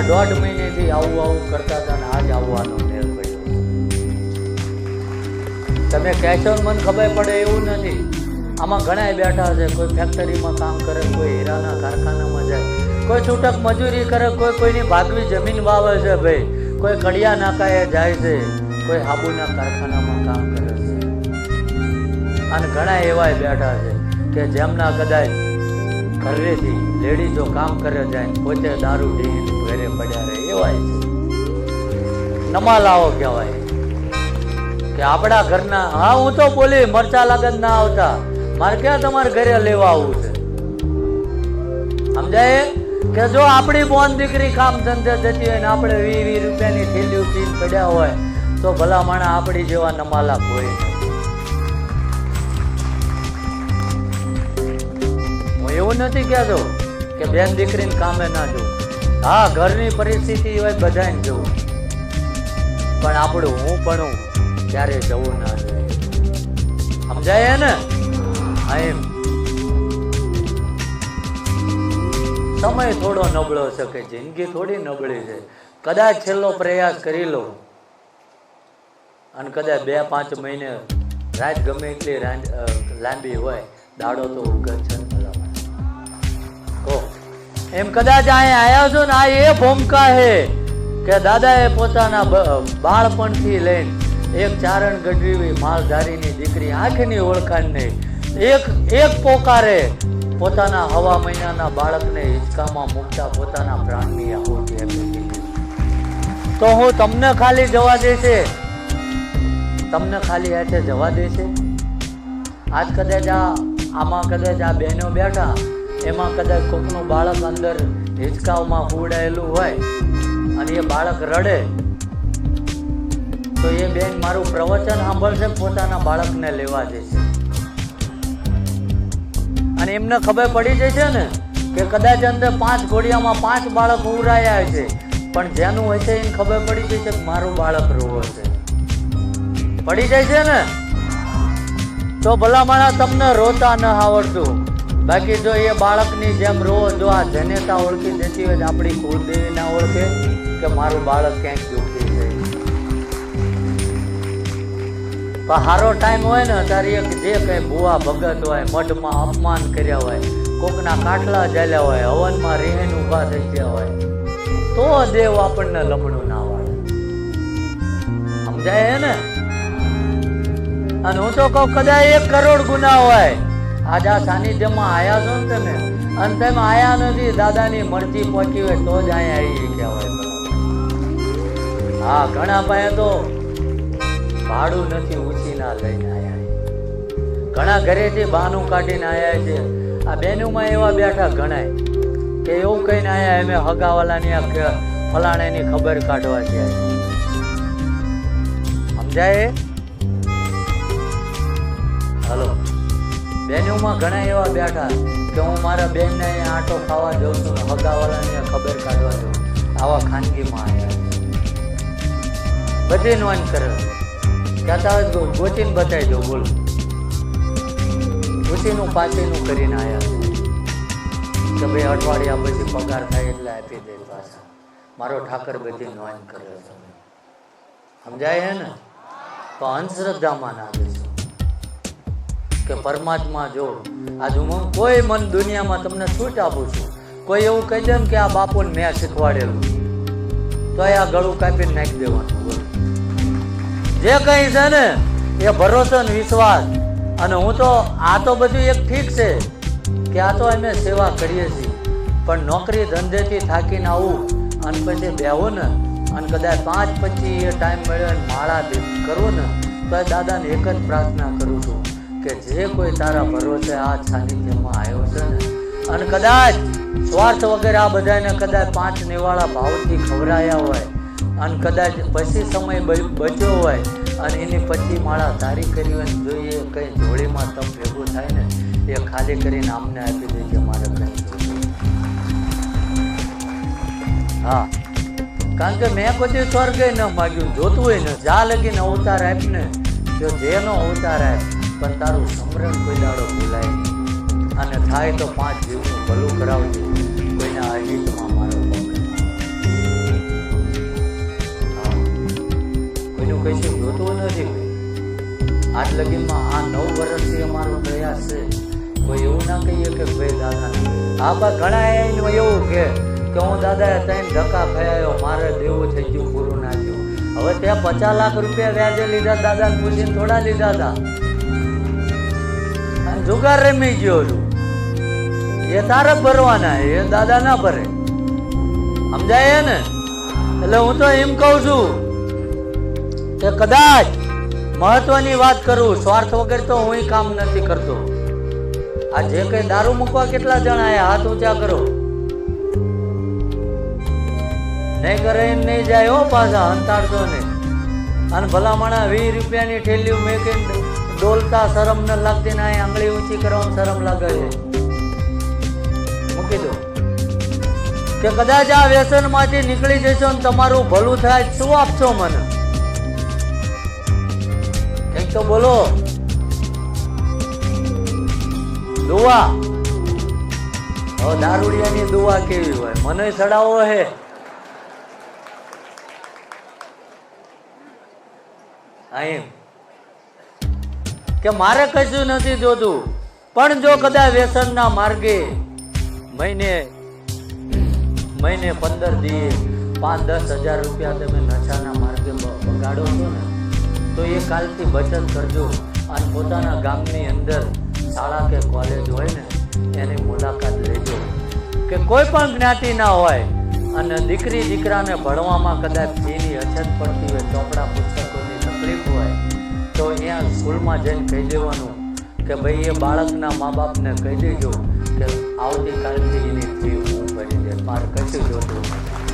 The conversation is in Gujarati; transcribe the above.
છેલ્લા દોઢ મહિનેથી આવું આવું કરતા હતા ને આજ આવવાનો મેળ પડ્યો. તમે કહેશો મને ખબર પડે એવું નથી. આમાં ઘણા બેઠા છે, કોઈ ફેક્ટરીમાં કામ કરે, કોઈ હીરાના કારખાનામાં જાય. કોઈ છૂટક મજૂરી કરે, કોઈ કોઈની ભાગવી જમીન વાવે છે ભાઈ. કોઈ કડિયા નાકાએ જાય છે, કોઈ હાબુના કારખાનામાં કામ કરે છે. અને ઘણા એવાય બેઠા છે કે જેમના કદાચ ઘરેથી લેડીઝો કામ કરે જાય પોતે દારૂ, ઢીંગ ઘરે પડ્યા રહે, એવાય છે. નમાલાઓ કહેવાય. કે આપણા ઘરના, હા, હું તો બોલી મરચા લાગત ના આવતા. મારે ક્યાં તમારે ઘરે લેવા આવવું છે? સમજાય? કે જો આપણી બોન દીકરી કામ ધંધે જતી હોય ને આપણે વી વી રૂપિયાની થેલીઓ પીને પડ્યા હોય, તો ભલા માણા આપણી જેવા નમાલા કોઈ એવું નથી કહેતો કે બેન દીકરીને કામે ના જવું. હા, ઘરની પરિસ્થિતિ હોય બધાને જવું. પણ આપણું હું પણ ત્યારે જવું ના જોઈએ. સમજાય ને? એમ. સમય થોડો નબળો છે કે જિંદગી થોડી નબળી છે. કદાચ છેલ્લો પ્રયાસ કરી લો. અને કદાચ બે, પાંચ મહિને રાત ગમે એટલી લાંબી હોય, દાડો તો ઉગત છે. એમ કદાચ અહીંયા આવ્યા છો ને, આ એ ભૂમકા હે કે દાદાએ પોતાના બાળપણથી લઈને એક ચારણ ગઢવી માલધારીની દીકરી આંખની ઓળખાણ નહીં એક એક પોકારે પોતાના હવા મહિનાના બાળકને હિંચકામાં મૂકતા પોતાના પ્રાણની આહુતિ આપી તો હું તમને ખાલી જવા દેશે? તમને ખાલી હાથે જવા દેશે? આજ કદાચ આ, આમાં કદાચ આ બહેનો બેઠા એમાં કદાચ કોકનું બાળક અંદર હિંચકાઓમાં હુવડાયેલું હોય અને એ બાળક રડે, તો એ બેન મારું પ્રવચન સાંભળશે, પોતાના બાળકને લેવા જશે. અને એમને ખબર પડી જશે ને કે કદાચ અંદર પાંચ ઘોડિયામાં પાંચ બાળક ઉરાયા છે, પણ જેનું હોય છે એને ખબર પડી જાય છે કે મારું બાળક રોવો છે. પડી જાય છે ને? તો ભલા માણા તમને રોતા ન આવડતું. બાકી જો એ બાળકની જેમ રોવો જો આ જનેતા ઓળખી દેતી હોય આપણી કુળદેવી ના ઓળખે કે મારું બાળક ક્યાંક દુઃખી છે પણ સારો ટાઈમ હોય ને, ત્યારે એક જે કઈ ભૂવા ભગત હોય, મઢમાં અપમાન કર્યા હોય, કોકના કાટલા ચાલ્યા હોય, હવનમાં રેહન ઊભા થઈ ગયા હોય, તો દેવ આપણને લમણું ના વાળે. સમજાય ને? અને હું તો કહું કદાચ એક કરોડ ગુના હોય આજ સાનિધ્યમાં આવ્યા છો ને તમે? અને તમે આયા નથી, દાદાની મરજી પહોંચી હોય તો જ અહીંયા આવી કહેવાય હા ઘણા પાસે તો ભાડું નથી ઉછીના લઈને આવ્યા ઘણા ઘરેથી બહાનું કાઢીને આવ્યા છે. આ બેનુમાં એવા બેઠા ઘણા કે એવું કહીને આયા એમે હગાવાલાની આ ફલાણાની ખબર કાઢવા છે. સમજાય? બેનુમાં ઘણા એવા બેઠા કે હું મારા બેનને આટો ખાવા જાઉં છું હગાવાળાને ખબર કાઢવા જાઉં આવા ખાનગીમાં આવ્યા. બધી નોંધ કરે. કહેતા હોય ગોચીને બતાવી દો, બોલો. ગોચીનું પાછીનું કરીને આવ્યા કે ભાઈ અઠવાડિયા પછી પગાર થાય એટલે આપી દે પાછા. મારો ઠાકર બધી નોંધ કરે છે. સમજાય હે ને? તો અંધશ્રદ્ધામાં ના કે પરમાત્મા જો, આજ હું કોઈ મન દુનિયામાં તમને છૂટ આપું છું. કોઈ એવું કહી દે કે આ બાપુને મેં શીખવાડેલું. તો આ ગળું કાપીને નાખી દેવાનું. જે કંઈ છે ને, એ ભરોસો ને વિશ્વાસ. અને હું તો, આ તો બધું એક ઠીક છે કે આ તો અમે સેવા કરીએ છીએ. પણ નોકરી ધંધેથી થાકીને આવું, અને પછી બેહું ને, અને કદાચ પાંચ પછી એ ટાઈમ મળ્યો માળા દે કરું ને, તો દાદાને એક જ પ્રાર્થના કરું છું. કે જે કોઈ તારા ભરોસે આ સાનિધ્યમાં આવ્યો છે ને, અને કદાચ સ્વાર્થ વગેરે આ બધાને કદાચ પાંચ નિવાળા ભાવથી ખવરાયા હોય, અને કદાચ પછી સમય બચ્યો હોય, અને એની પછી માળા ધારી કરી હોય જોઈએ કંઈ જોડીમાં તમ ભેગું થાય ને, એ ખાલી કરીને આમને આપી દેજે મારે કંઈ હા, કારણ કે મેં પછી સ્વર્ગે ન માગ્યું જોતું હોય ને, જા લગીને અવતાર આપને, જો જેનો અવતાર આપ પણ તારું સમરણ કોઈ દાડો ભૂલાય અને થાય તો પાંચ જીવનું ભલું કરાવજો. કોઈના અહિતમાં મારો કોઈનું કશું જોતું નથી આજ લગીમાં આ નવ વર્ષથી અમારો પ્રયાસ છે. કોઈ એવું ના કહીએ કે ભાઈ દાદા. આ બા ઘણા એવું કે કે હું દાદા ત્રણ ધક્કા ખાયો મારે દેવું થઈ ગયું, પૂરું ના થયું. હવે ત્યાં પચાસ લાખ રૂપિયા વ્યાજે લીધા દાદા પૂછીને થોડા લીધા હતા. અને જુગાર રમી ગયો છું. એ તારે ભરવાના એ દાદા ના ભરે. સમજાય ને? એટલે હું તો એમ કહું છું કે કદાચ મહત્વની વાત કરું, સ્વાર્થ વગર તો હું કામ નથી કરતો. આ જે કઈ દારૂ મૂકવા કેટલા જણા આયા હાથ ઊંચા કરો. નહીં કરે એમ નહીં જાય હો પાછા અંતાડતો નહીં. અને ભલામણા વીસ રૂપિયાની ઠેલીઓ મેકીને ડોલતા શરમ ન લાગતી ને આંગળી ઊંચી કરવામાં શરમ લાગે છે. મૂકી દો. કે કદાચ આ વ્યસનમાંથી નીકળી જશો ને તમારું ભલું થાય શું આપશો મને? કંઈક તો બોલો. દુવા હવે દારૂડિયાની દુવા કેવી હોય? મને ચડાવો હે. અહીં. કે મારે કશું નથી જોતું. પણ જો કદાચ વ્યસનના માર્ગે મહિને મહિને પંદર દીએ, પાંચ, દસ હજાર રૂપિયા તમે નશાના માર્ગે બગાડો છો ને, તો એ કાલથી બચત કરજો. અને પોતાના ગામની અંદર શાળા કે કોલેજ હોય ને, એની મુલાકાત લેજો. કે કોઈ પણ જ્ઞાતિ ના હોય અને દીકરી દીકરાને ભણવામાં કદાચ ફીની અછત પડતી હોય, ચોપડા, પુસ્તકોની તકલીફ હોય તો અહીંયા સ્કૂલમાં જઈને કહી દેવાનું કે ભાઈ એ બાળકના મા બાપને કહી દેજો કે આવતીકાલથી એની ફી હું ભરી દે મારે કશું જોતું નથી